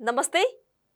నమస్తే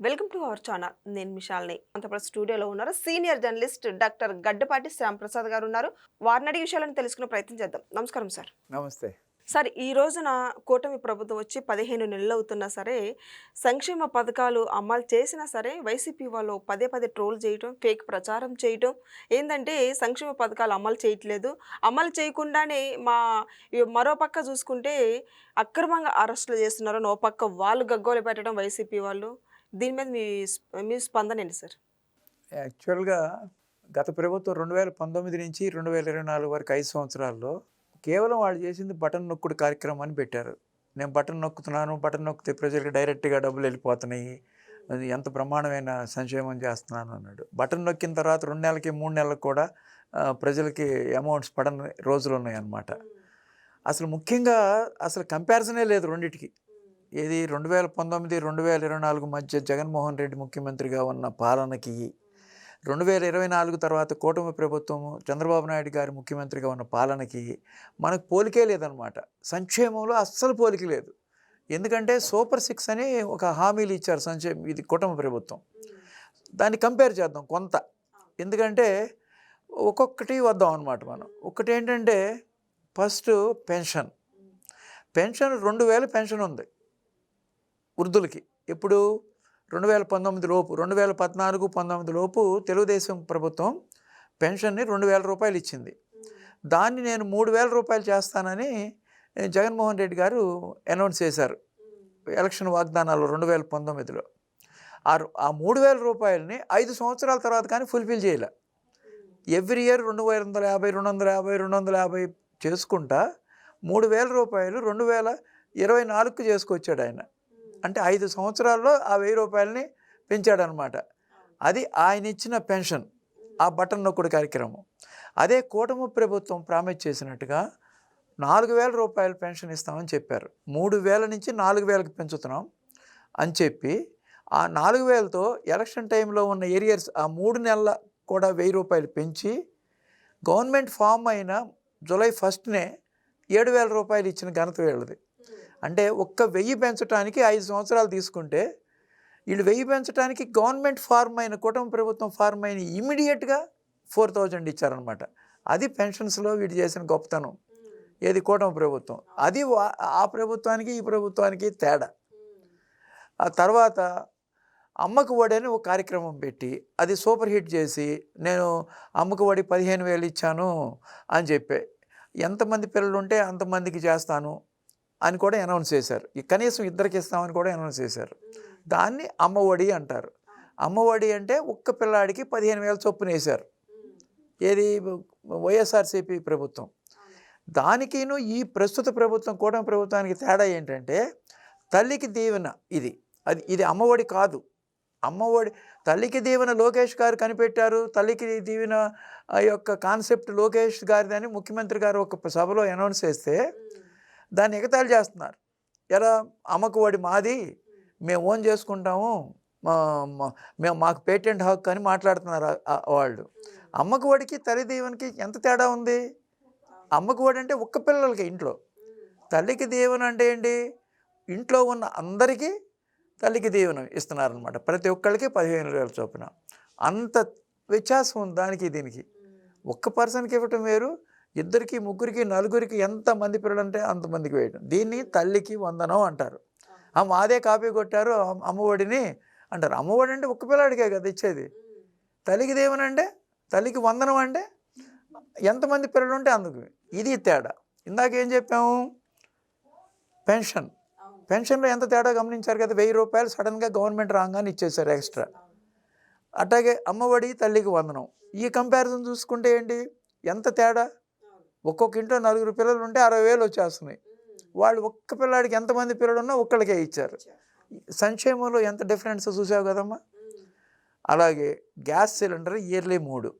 welcome to our channel. నేను మిషాల్ని. అంతపడ స్టూడియోలో ఉన్నారు senior journalist doctor Gaddapati Shyamprasad garu ఉన్నారు. వారిని అడిగే విషయాలను తెలుసుకునే ప్రయత్నం చేద్దాం. నమస్కారం సార్. నమస్తే. సార్ ఈ రోజున కూటమి ప్రభుత్వం వచ్చి పదిహేను నెలలు అవుతున్నా సరే సంక్షేమ పథకాలు అమలు చేసినా సరే వైసీపీ వాళ్ళు పదే పదే ట్రోల్ చేయటం ఫేక్ ప్రచారం చేయటం ఏంటంటే సంక్షేమ పథకాలు అమలు చేయట్లేదు. అమలు చేయకుండానే మా మరో పక్క చూసుకుంటే అక్రమంగా అరెస్టులు చేస్తున్నారు. ఓ పక్క వాళ్ళు గగ్గోలు పెట్టడం వైసీపీ వాళ్ళు. దీని మీద మీ మీ స్పందన ఏంటి సార్? యాక్చువల్గా గత ప్రభుత్వం రెండు వేల పంతొమ్మిది నుంచి రెండు వేల ఇరవై నాలుగు వరకు ఐదు సంవత్సరాల్లో కేవలం వాళ్ళు చేసింది బటన్ నొక్కుడు కార్యక్రమం అని పెట్టారు. నేను బటన్ నొక్కుతున్నాను బటన్ నొక్కితే ప్రజలకు డైరెక్ట్గా డబ్బులు వెళ్ళిపోతున్నాయి అది ఎంత బ్రహ్మాండమైన సంక్షేమం చేస్తున్నాను అన్నాడు. బటన్ నొక్కిన తర్వాత రెండు నెలలకి మూడు నెలలకు కూడా ప్రజలకి అమౌంట్స్ పడని రోజులు ఉన్నాయన్నమాట. అసలు ముఖ్యంగా అసలు కంపారిజనే లేదు రెండింటికి. ఏది రెండు వేల పంతొమ్మిది రెండు వేల ఇరవై నాలుగు మధ్య జగన్మోహన్ రెడ్డి ముఖ్యమంత్రిగా ఉన్న పాలనకి రెండు వేల ఇరవై నాలుగు తర్వాత కూటమి ప్రభుత్వము చంద్రబాబు నాయుడు గారి ముఖ్యమంత్రిగా ఉన్న పాలనకి మనకు పోలికే లేదనమాట సంక్షేమంలో అస్సలు పోలిక లేదు. ఎందుకంటే సూపర్ సిక్స్ అని ఒక హామీలు ఇచ్చారు సంక్షేమ ఇది కుటుంబ ప్రభుత్వం. దాన్ని కంపేర్ చేద్దాం కొంత. ఎందుకంటే ఒక్కొక్కటి వద్దాం అనమాట మనం. ఒకటి ఏంటంటే ఫస్ట్ పెన్షన్. పెన్షన్ రెండు వేల పెన్షన్ ఉంది. వృద్ధులకి. ఇప్పుడు రెండు వేల పంతొమ్మిది లోపు రెండు వేల పద్నాలుగు పంతొమ్మిది లోపు తెలుగుదేశం ప్రభుత్వం పెన్షన్ని రెండు వేల రూపాయలు ఇచ్చింది. దాన్ని నేను మూడు వేల రూపాయలు చేస్తానని జగన్మోహన్ రెడ్డి గారు అనౌన్స్ చేశారు ఎలక్షన్ వాగ్దానాలు రెండు వేల పంతొమ్మిదిలో. ఆ ఆ మూడు వేల రూపాయలని ఐదు సంవత్సరాల తర్వాత కానీ ఫుల్ఫిల్ చేయలే. ఎవ్రీ ఇయర్ రెండు వేల వందల యాభై రెండు వందల యాభై రెండు వందల యాభై చేసుకుంటా మూడు వేల రూపాయలు రెండు వేల ఇరవై నాలుగుకి చేసుకొచ్చాడు ఆయన. అంటే ఐదు సంవత్సరాల్లో ఆ వెయ్యి రూపాయలని పెంచాడనమాట. అది ఆయన ఇచ్చిన పెన్షన్ ఆ బటన్ నొక్కుడు కార్యక్రమం. అదే కూటమి ప్రభుత్వం ప్రామిస్ చేసినట్టుగా నాలుగు వేల రూపాయల పెన్షన్ ఇస్తామని చెప్పారు. మూడు వేల నుంచి నాలుగు వేలకు పెంచుతున్నాం అని చెప్పి ఆ నాలుగు వేలతో ఎలక్షన్ టైంలో ఉన్న ఏరియర్స్ ఆ మూడు నెలల కూడా వెయ్యి రూపాయలు పెంచి గవర్నమెంట్ ఫామ్ అయిన జూలై ఫస్ట్నే ఏడు వేల రూపాయలు ఇచ్చిన ఘనత వీళ్ళది. అంటే ఒక్క వెయ్యి పెంచడానికి ఐదు సంవత్సరాలు తీసుకుంటే వీళ్ళు వెయ్యి పెంచడానికి గవర్నమెంట్ ఫార్మ్ అయిన కుటుంబ ప్రభుత్వం ఫార్మ్ అయిన ఇమీడియట్గా ఫోర్ థౌజండ్ ఇచ్చారనమాట అది పెన్షన్స్లో వీడు చేసిన గొప్పతనం. ఏది కూటమి ప్రభుత్వం. అది ఆ ప్రభుత్వానికి ఈ ప్రభుత్వానికి తేడా. ఆ తర్వాత అమ్మకు ఒడి అని ఒక కార్యక్రమం పెట్టి అది సూపర్ హిట్ చేసి నేను అమ్మకు ఒడి పదిహేను వేలు ఇచ్చాను అని చెప్పే. ఎంతమంది పిల్లలు ఉంటే అంతమందికి చేస్తాను. అని కూడా అనౌన్స్ చేశారు. కనీసం ఇద్దరికి ఇస్తామని కూడా అనౌన్స్ చేశారు. దాన్ని అమ్మ ఒడి అంటారు. అమ్మ ఒడి అంటే ఒక్క పిల్లాడికి పదిహేను వేల చొప్పున వేశారు. ఏది? వైఎస్ఆర్సీపీ ప్రభుత్వం. దానికిను ఈ ప్రస్తుత ప్రభుత్వం కూటమి ప్రభుత్వానికి తేడా ఏంటంటే తల్లికి దీవెన ఇది. అది ఇది అమ్మఒడి కాదు. అమ్మఒడి తల్లికి దీవెన లోకేష్ గారు కనిపెట్టారు. తల్లికి దీవెన ఆ యొక్క కాన్సెప్ట్ లోకేష్ గారిదని ముఖ్యమంత్రి గారు ఒక సభలో అనౌన్స్ చేస్తే దాన్ని ఎగతాళి చేస్తున్నారు. ఎలా? అమ్మకు వాడి మాది మేము ఓన్ చేసుకుంటాము మా- మేము మాకు పేటెంట్ హక్కు అని మాట్లాడుతున్నారు వాళ్ళు. అమ్మకు వాడికి తల్లిదీవునికి ఎంత తేడా ఉంది? అమ్మకు వాడు అంటే ఒక్క పిల్లలకి ఇంట్లో. తల్లికి దీవెన అంటే ఏంటి? ఇంట్లో ఉన్న అందరికీ తల్లికి దీవెన ఇస్తున్నారనమాట ప్రతి ఒక్కళ్ళకి పదిహేను వేల చొప్పున. అంత వ్యత్యాసం ఉంది దానికి దీనికి. ఒక్క పర్సన్కి ఇవ్వటం వేరు ఇద్దరికి ముగ్గురికి నలుగురికి ఎంత మంది పిల్లలు అంటే అంతమందికి వేయడం దీన్ని తల్లికి వందనం అంటారు. ఆ మాదే కాపీ కొట్టారు అమ్మ- అమ్మఒడిని అంటారు. అమ్మఒడి అంటే ఒక్క పిల్లాడికే కదా ఇచ్చేది. తల్లికి దేవనంటే తల్లికి వందనం అంటే ఎంతమంది పిల్లలు ఉంటే అందుకు. ఇది తేడా. ఇందాక ఏం చెప్పాము? పెన్షన్. పెన్షన్లో ఎంత తేడా గమనించారు కదా? వెయ్యి రూపాయలు సడన్గా గవర్నమెంట్ రాగానే ఇచ్చేసారు ఎక్స్ట్రా. అట్లాగే అమ్మఒడి తల్లికి వందనం. ఈ కంపారిజన్ చూసుకుంటే ఏంటి? ఎంత తేడా? ఒక్కొక్క ఇంట్లో నలుగురు పిల్లలు ఉంటే అరవై వేలు వచ్చేస్తున్నాయి. వాళ్ళు ఒక్క పిల్లాడికి ఎంతమంది పిల్లలు ఉన్నా ఒక్కళ్ళకే ఇచ్చారు. సంక్షేమంలో ఎంత డిఫరెన్స్ చూసావు కదమ్మా? అలాగే గ్యాస్ సిలిండర్ ఇయర్లీ మూడు.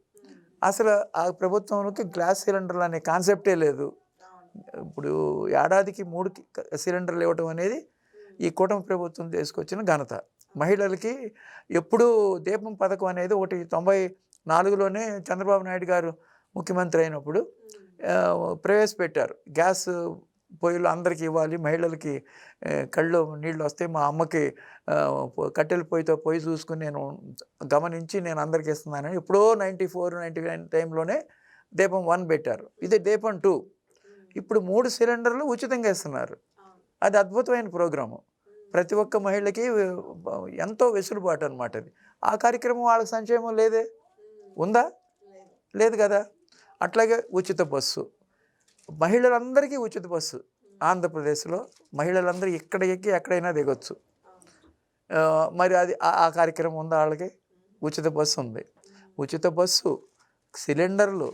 అసలు ఆ ప్రభుత్వంలోకి గ్యాస్ సిలిండర్లు అనే కాన్సెప్టే లేదు. ఇప్పుడు ఏడాదికి మూడు సిలిండర్లు ఇవ్వటం అనేది ఈ కూటమి ప్రభుత్వం తీసుకొచ్చిన ఘనత. మహిళలకి ఎప్పుడూ దీపం పథకం అనేది ఒకటి తొంభై నాలుగులోనే చంద్రబాబు నాయుడు గారు ముఖ్యమంత్రి అయినప్పుడు ప్రవేశపెట్టారు. గ్యాస్ పొయ్యిలు అందరికీ ఇవ్వాలి మహిళలకి కళ్ళు నీళ్ళు వస్తే మా అమ్మకి కట్టెల పొయ్యితో పొయ్యి చూసుకుని నేను గమనించి నేను అందరికి ఇస్తున్నానని ఎప్పుడో నైంటీ ఫోర్ నైంటీ నైన్ టైంలోనే దీపం వన్ పెట్టారు. ఇది దీపం టూ. ఇప్పుడు మూడు సిలిండర్లు ఉచితంగా ఇస్తున్నారు. అది అద్భుతమైన ప్రోగ్రాము. ప్రతి ఒక్క మహిళకి ఎంతో వెసులుబాటు అనమాట అది. ఆ కార్యక్రమం వాళ్ళకి సంక్షేమం లేదే? ఉందా? లేదు కదా? అట్లాగే ఉచిత బస్సు. మహిళలందరికీ ఉచిత బస్సు. ఆంధ్రప్రదేశ్లో మహిళలందరూ ఇక్కడ ఎక్కి ఎక్కడైనా దిగొచ్చు. మరి అది ఆ- ఆ కార్యక్రమం ఉందా వాళ్ళకి? ఉచిత బస్సు ఉంది. ఉచిత బస్సు సిలిండర్లు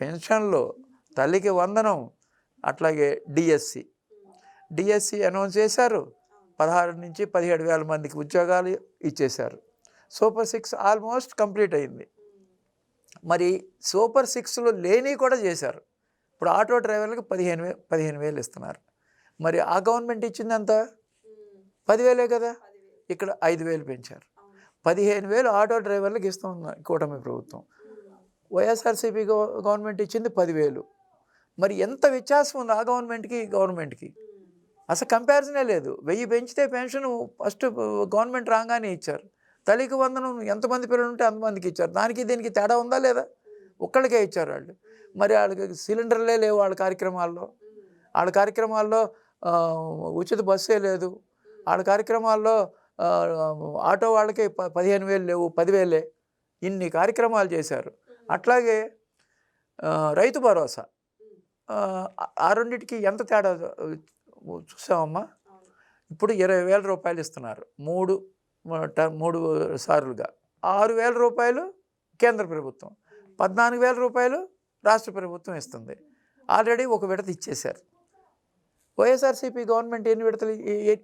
పెన్షన్లు తల్లికి వందనం అట్లాగే డిఎస్సి. డిఎస్సి అనౌన్స్ చేశారు. పదహారు నుంచి పదిహేడు వేల మందికి ఉద్యోగాలు ఇచ్చేశారు. సూపర్ సిక్స్ ఆల్మోస్ట్ కంప్లీట్ అయింది. మరి సూపర్ సిక్స్లో లేని కూడా చేశారు. ఇప్పుడు ఆటో డ్రైవర్లకు పదిహేను వే పదిహేను వేలు ఇస్తున్నారు. మరి ఆ గవర్నమెంట్ ఇచ్చింది ఎంత పదివేలే కదా? ఇక్కడ ఐదు వేలు పెంచారు. పదిహేను వేలు ఆటో డ్రైవర్లకు ఇస్తుంది కూటమి ప్రభుత్వం. వైఎస్ఆర్సీపీ గవర్నమెంట్ ఇచ్చింది పదివేలు. మరి ఎంత వ్యత్యాసం ఉంది ఆ గవర్నమెంట్కి గవర్నమెంట్కి? అసలు కంపారిజనే లేదు. వెయ్యి పెంచితే పెన్షన్ ఫస్ట్ గవర్నమెంట్ రాగానే ఇచ్చారు. తల్లికి వందనం ఎంతమంది పిల్లలు ఉంటే అంతమందికి ఇచ్చారు. దానికి దీనికి తేడా ఉందా లేదా? ఒక్కళ్ళకే ఇచ్చారు వాళ్ళు. మరి వాళ్ళకి సిలిండర్లే లేవు వాళ్ళ కార్యక్రమాల్లో. వాళ్ళ కార్యక్రమాల్లో ఉచిత బస్సే లేదు. వాళ్ళ కార్యక్రమాల్లో ఆటో వాళ్ళకి ప పదిహేను వేలు లేవు పదివేలే. ఇన్ని కార్యక్రమాలు చేశారు. అట్లాగే రైతు భరోసా. ఆ, రెండిటికి ఎంత తేడా చూసామమ్మా ఇప్పుడు ఇరవై వేల రూపాయలు ఇస్తున్నారు. మూడు మూడు సార్లుగా. ఆరు వేల రూపాయలు కేంద్ర ప్రభుత్వం. పద్నాలుగు వేల రూపాయలు రాష్ట్ర ప్రభుత్వం ఇస్తుంది. ఆల్రెడీ ఒక విడత ఇచ్చేశారు. వైఎస్ఆర్సీపీ గవర్నమెంట్ ఎన్ని విడతలు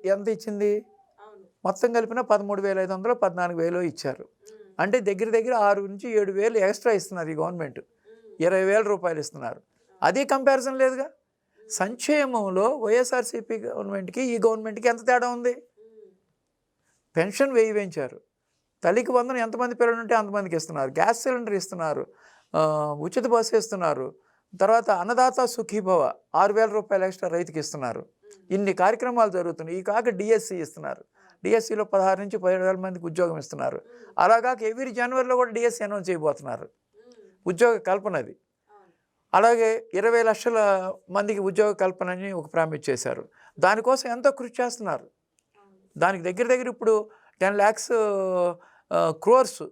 ఎంత ఇచ్చింది? మొత్తం కలిపిన పదమూడు వేల ఐదు వందలు పద్నాలుగు వేలు ఇచ్చారు. అంటే దగ్గర దగ్గర ఆరు నుంచి ఏడు వేలు ఎక్స్ట్రా ఇస్తున్నారు ఈ గవర్నమెంట్. ఇరవై వేల రూపాయలు ఇస్తున్నారు. అది కంపారిజన్ లేదుగా? సంక్షేమంలో వైఎస్ఆర్సీపీ గవర్నమెంట్కి ఈ గవర్నమెంట్కి ఎంత తేడా ఉంది? పెన్షన్ వెయ్యి పెంచారు తల్లికి వందనం ఎంతమంది పిల్లలు ఉంటే అంతమందికి ఇస్తున్నారు. గ్యాస్ సిలిండర్ ఇస్తున్నారు. ఉచిత బస్సు ఇస్తున్నారు తర్వాత అన్నదాత సుఖీభవ ఆరు వేల రూపాయలు ఎక్స్ట్రా రైతుకి ఇస్తున్నారు. ఇన్ని కార్యక్రమాలు జరుగుతున్నాయి. ఈ కాక డిఎస్సి ఇస్తున్నారు. డిఎస్సిలో పదహారు నుంచి పదిహేడు వేల మందికి ఉద్యోగం ఇస్తున్నారు. అలాగా ఎవ్రీ జనవరిలో కూడా డిఎస్సి అనౌన్స్ చేయబోతున్నారు. ఉద్యోగ కల్పన అది అలాగే ఇరవై లక్షల మందికి ఉద్యోగ కల్పన అని ఒక ప్రామిస్ చేశారు. దానికోసం ఎంతో కృషి చేస్తున్నారు. దానికి దగ్గర దగ్గర ఇప్పుడు టెన్ ల్యాక్స్ క్రోర్స్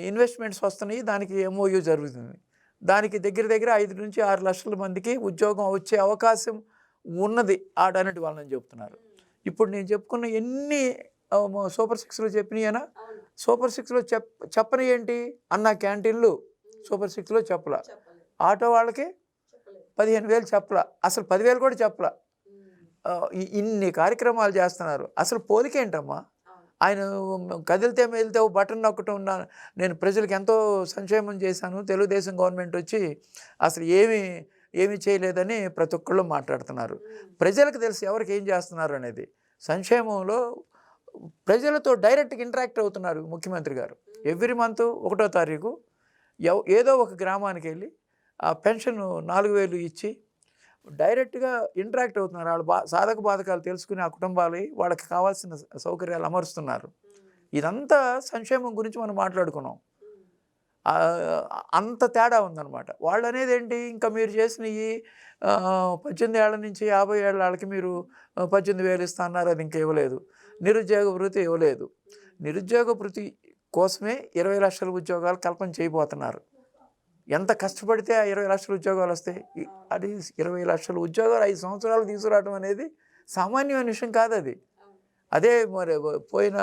ఇన్వెస్ట్మెంట్స్ వస్తున్నాయి. దానికి ఎంఓయూ జరుగుతుంది. దానికి దగ్గర దగ్గర ఐదు నుంచి ఆరు లక్షల మందికి ఉద్యోగం వచ్చే అవకాశం ఉన్నది. ఆడనటి వాళ్ళని చెప్తున్నారు. ఇప్పుడు నేను చెప్పుకున్న ఎన్ని ఆ, సూపర్ సిక్స్లో చెప్పినాయనా? సూపర్ సిక్స్లో చెప్ చెప్పని ఏంటి? అన్న క్యాంటీన్లు సూపర్ సిక్స్లో చెప్పలా. ఆటో వాళ్ళకి పదిహేను వేలు చెప్పలా. అసలు పదివేలు కూడా చెప్పలా. ఆ, ఇన్ని కార్యక్రమాలు చేస్తున్నారు. అసలు పోలికేంటమ్మా ఆయన కదిలితే మెదిలితే బటన్ నొక్కటం ఉన్నా నేను ప్రజలకు ఎంతో సంక్షేమం చేశాను. తెలుగుదేశం గవర్నమెంట్ వచ్చి అసలు ఏమీ ఏమీ చేయలేదని ప్రతి ఒక్కళ్ళు మాట్లాడుతున్నారు. ప్రజలకు తెలుసు ఎవరికి ఏం చేస్తున్నారు అనేది. సంక్షేమంలో ప్రజలతో డైరెక్ట్గా ఇంటరాక్ట్ అవుతున్నారు ముఖ్యమంత్రి గారు. ఎవ్రీ మంత్ ఒకటో తారీఖు ఎవ ఏదో ఒక గ్రామానికి వెళ్ళి ఆ పెన్షన్ నాలుగు వేలు ఇచ్చి డైరెక్ట్గా ఇంటరాక్ట్ అవుతున్నారు. వాళ్ళ బా సాధక బాధకాలు తెలుసుకుని ఆ కుటుంబాలు వాళ్ళకి కావాల్సిన సౌకర్యాలు అమరుస్తున్నారు. ఇదంతా సంక్షేమం గురించి మనం మాట్లాడుకున్నాం. అంత తేడా ఉందన్నమాట. వాళ్ళు అనేది ఏంటి ఇంకా మీరు చేసిన ఈ పద్దెనిమిది ఏళ్ళ నుంచి యాభై ఏళ్ళ వాళ్ళకి మీరు పద్దెనిమిది వేలు ఇస్తా అన్నారు. అది ఇంకా ఇవ్వలేదు. నిరుద్యోగ భృతి ఇవ్వలేదు. నిరుద్యోగ భృతి కోసమే ఇరవై లక్షల ఉద్యోగాలు కల్పన చేయబోతున్నారు. ఎంత కష్టపడితే ఆ ఇరవై లక్షల ఉద్యోగాలు వస్తాయి? అది ఇరవై లక్షల ఉద్యోగాలు ఐదు సంవత్సరాలు తీసుకురావడం అనేది సామాన్యమైన విషయం కాదు అది. అదే మరి పోయిన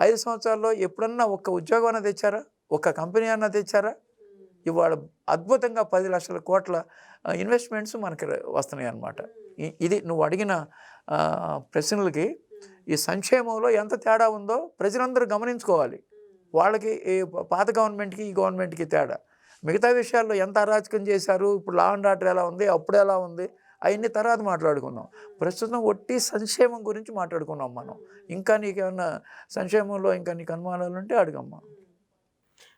ఐదు సంవత్సరాల్లో ఎప్పుడన్నా ఒక్క ఉద్యోగం అన్న తెచ్చారా? ఒక్క కంపెనీ అన్న తెచ్చారా? ఇవాళ అద్భుతంగా పది లక్షల కోట్ల ఇన్వెస్ట్మెంట్స్ మనకి వస్తున్నాయి అన్నమాట. ఇది నువ్వు అడిగిన ప్రశ్నలకి ఈ సంక్షేమంలో ఎంత తేడా ఉందో ప్రజలందరూ గమనించుకోవాలి. వాళ్ళకి ఈ పాత గవర్నమెంట్కి ఈ గవర్నమెంట్కి తేడా. మిగతా విషయాల్లో ఎంత అరాచకం చేశారు ఇప్పుడు లా అండ్ ఆర్డర్ ఎలా ఉంది అప్పుడు ఎలా ఉంది అవన్నీ తర్వాత మాట్లాడుకుందాం. ప్రస్తుతం ఒట్టి సంక్షేమం గురించి మాట్లాడుకున్నాం మనం. ఇంకా నీకేమన్నా సంక్షేమంలో ఇంకా నీకు అనుమానాలు ఉంటే అడగమ్మా.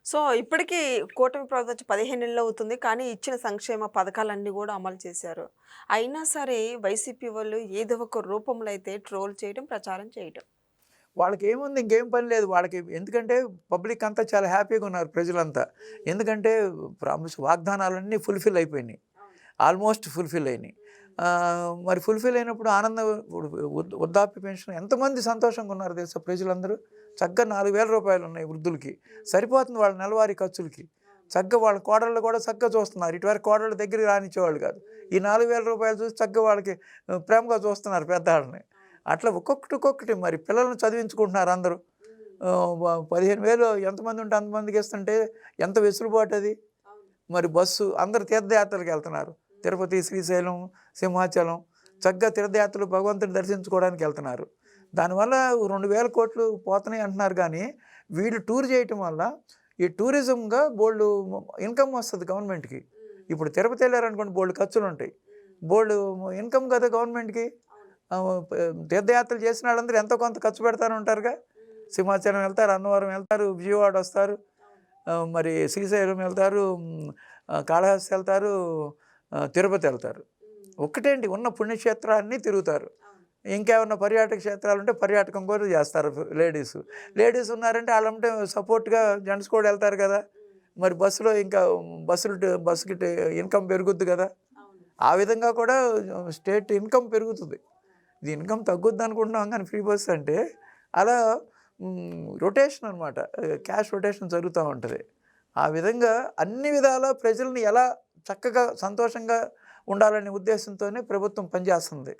సో ఇప్పటికీ కూటమి ప్రభుత్వం వచ్చి పదిహేను నెలలు అవుతుంది కానీ ఇచ్చిన సంక్షేమ పథకాలన్నీ కూడా అమలు చేశారు. అయినా సరే వైసీపీ వాళ్ళు ఏదో ఒక రూపంలో అయితే ట్రోల్ చేయడం ప్రచారం చేయడం. వాళ్ళకి ఏముంది ఇంకేం పని లేదు. వాళ్ళకి ఎందుకంటే పబ్లిక్ అంతా చాలా హ్యాపీగా ఉన్నారు ప్రజలంతా. ఎందుకంటే ప్రామిస్ వాగ్దానాలన్నీ ఫుల్ఫిల్ అయిపోయినాయి. ఆల్మోస్ట్ ఫుల్ఫిల్ అయినాయి. మరి ఫుల్ఫిల్ అయినప్పుడు ఆనందం వృద్ధాప్య పెన్షన్ ఎంతమంది సంతోషంగా ఉన్నారు తెలుసా ప్రజలందరూ? చక్కగా నాలుగు వేల రూపాయలు ఉన్నాయి వృద్ధులకి. సరిపోతుంది వాళ్ళ నెలవారీ ఖర్చులకి. చక్కగా వాళ్ళ కోడళ్ళు కూడా చక్కగా చూస్తున్నారు. ఇటువరకు కోడళ్ళ దగ్గరికి రానిచ్చేవాళ్ళు కాదు. ఈ నాలుగు వేల రూపాయలు చూసి చక్కగా వాళ్ళకి ప్రేమగా చూస్తున్నారు పెద్దవాళ్ళని. అట్లా ఒక్కొక్కటి ఒక్కొక్కటి మరి పిల్లల్ని చదివించుకుంటున్నారు అందరూ. పదిహేను వేలు ఎంతమంది ఉంటే అంతమందికి ఇస్తుంటే ఎంత వెసులుబాటు అది? మరి బస్సు అందరు తీర్థయాత్రలకు వెళ్తున్నారు. తిరుపతి శ్రీశైలం సింహాచలం చక్కగా తీర్థయాత్రలు భగవంతుని దర్శించుకోవడానికి వెళ్తున్నారు. దానివల్ల రెండు వేల కోట్లు పోతున్నాయి అంటున్నారు కానీ వీళ్ళు టూర్ చేయటం వల్ల ఈ టూరిజంగా బోల్డ్ ఇన్కమ్ వస్తుంది గవర్నమెంట్కి. ఇప్పుడు తిరుపతి వెళ్ళారనుకోండి బోల్డ్ ఖర్చులు ఉంటాయి. బోల్డ్ ఇన్కమ్ కదా గవర్నమెంట్కి. తీర్థయాత్రలు చేసిన వాళ్ళందరూ ఎంతో కొంత ఖర్చు పెడతారు ఉంటారుగా. సింహాచలం వెళ్తారు అన్నవరం వెళ్తారు విజయవాడ వస్తారు. మరి శ్రీశైలం వెళ్తారు కాళహస్తి వెళ్తారు తిరుపతి వెళ్తారు. ఒక్కటేంటి ఉన్న పుణ్యక్షేత్రాన్ని తిరుగుతారు. ఇంకేమన్నా పర్యాటక క్షేత్రాలు ఉంటే పర్యాటకం కూడా చేస్తారు లేడీస్. లేడీస్ ఉన్నారంటే వాళ్ళంటే సపోర్ట్గా జెంట్స్ కూడా వెళ్తారు కదా. మరి బస్సులో ఇంకా బస్సులు బస్సుకి ఇన్కమ్ పెరుగుద్ది కదా. ఆ విధంగా కూడా స్టేట్ ఇన్కమ్ పెరుగుతుంది. ఇది ఇన్కమ్ తగ్గుద్ది అనుకుంటున్నాం కానీ ఫ్రీ బస్ అంటే అలా రొటేషన్ అనమాట క్యాష్ రొటేషన్ జరుగుతూ ఉంటుంది. ఆ విధంగా అన్ని విధాల ప్రజల్ని ఎలా చక్కగా సంతోషంగా ఉండాలనే ఉద్దేశంతోనే ప్రభుత్వం పనిచేస్తుంది.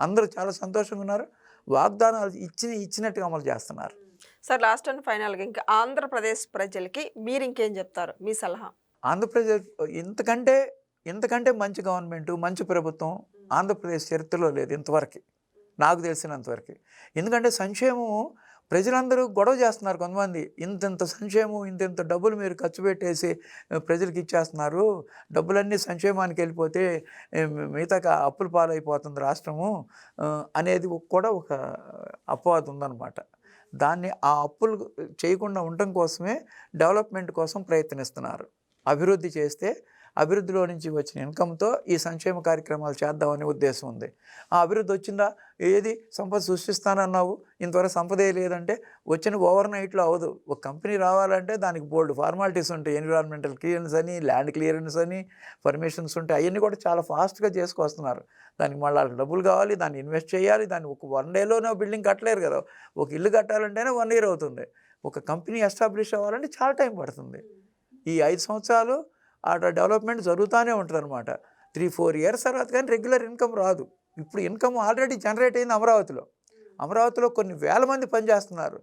అందరూ చాలా సంతోషంగా ఉన్నారు. వాగ్దానాలు ఇచ్చిన ఇచ్చినట్టుగా అమలు చేస్తున్నారు. సార్ లాస్ట్ అండ్ ఫైనల్గా ఇంకా ఆంధ్రప్రదేశ్ ప్రజలకి మీరు ఇంకేం చెప్తారు? మీ సలహా. ఆంధ్రప్రదేశ్ ఇంతకంటే ఇంతకంటే మంచి గవర్నమెంట్ మంచి ప్రభుత్వం ఆంధ్రప్రదేశ్ చరిత్రలో లేదు ఇంతవరకు. నాకు తెలిసినంతవరకు. ఎందుకంటే సంక్షేమం ప్రజలందరూ గొడవ చేస్తున్నారు కొంతమంది. ఇంతింత సంక్షేమం ఇంతింత డబ్బులు మీరు ఖర్చు పెట్టేసి ప్రజలకు ఇచ్చేస్తున్నారు. డబ్బులన్నీ సంక్షేమానికి వెళ్ళిపోతే మిగతా అప్పుల పాలైపోతుంది రాష్ట్రము అనేది కూడా ఒక అపవాదం ఉందన్నమాట. దాన్ని ఆ అప్పులు చేయకుండా ఉండటం కోసమే డెవలప్మెంట్ కోసం ప్రయత్నిస్తున్నారు. అభివృద్ధి చేస్తే అభివృద్ధిలో నుంచి వచ్చిన ఇన్కమ్తో ఈ సంక్షేమ కార్యక్రమాలు చేద్దామనే ఉద్దేశం ఉంది. ఆ అభివృద్ధి వచ్చిందా? ఏది? సంపద సృష్టిస్తానన్నావు. ఇంతవరకు సంపదే లేదంటే వచ్చిన ఓవర్ నైట్లో అవదు ఒక కంపెనీ రావాలంటే దానికి బోల్డ్ ఫార్మాలిటీస్ ఉంటాయి. ఎన్విరాన్మెంటల్ క్లియరెన్స్ అని ల్యాండ్ క్లియరెన్స్ అని పర్మిషన్స్ ఉంటాయి. అవన్నీ కూడా చాలా ఫాస్ట్గా చేసుకొస్తున్నారు. దానికి మళ్ళీ వాళ్ళకి డబ్బులు కావాలి. దాన్ని ఇన్వెస్ట్ చేయాలి. దాన్ని ఒక వన్ డేలోనే బిల్డింగ్ కట్టలేరు కదా. ఒక ఇల్లు కట్టాలంటేనే వన్ ఇయర్ అవుతుంది. ఒక కంపెనీ ఎస్టాబ్లిష్ అవ్వాలంటే చాలా టైం పడుతుంది. ఈ ఐదు సంవత్సరాలు ఆ డెవలప్మెంట్ జరుగుతూనే ఉంటుంది అనమాట త్రీ ఫోర్ ఇయర్స్ తర్వాత కానీ రెగ్యులర్ ఇన్కమ్ రాదు. ఇప్పుడు ఇన్కమ్ ఆల్రెడీ జనరేట్ అయింది అమరావతిలో. అమరావతిలో కొన్ని వేల మంది పనిచేస్తున్నారు.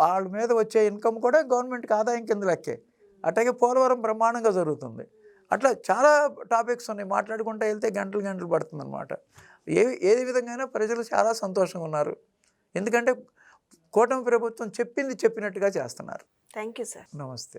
వాళ్ళ మీద వచ్చే ఇన్కమ్ కూడా గవర్నమెంట్కి ఆదాయం కింద లెక్కే. అట్లాగే పోలవరం బ్రహ్మాండంగా జరుగుతుంది. అట్లా చాలా టాపిక్స్ ఉన్నాయి. మాట్లాడుకుంటూ వెళ్తే గంటలు గంటలు పడుతుంది అనమాట ఏ ఏది విధంగా ప్రజలు చాలా సంతోషంగా ఉన్నారు. ఎందుకంటే కూటమి ప్రభుత్వం చెప్పింది చెప్పినట్టుగా చేస్తున్నారు. థ్యాంక్ యూ సార్ నమస్తే.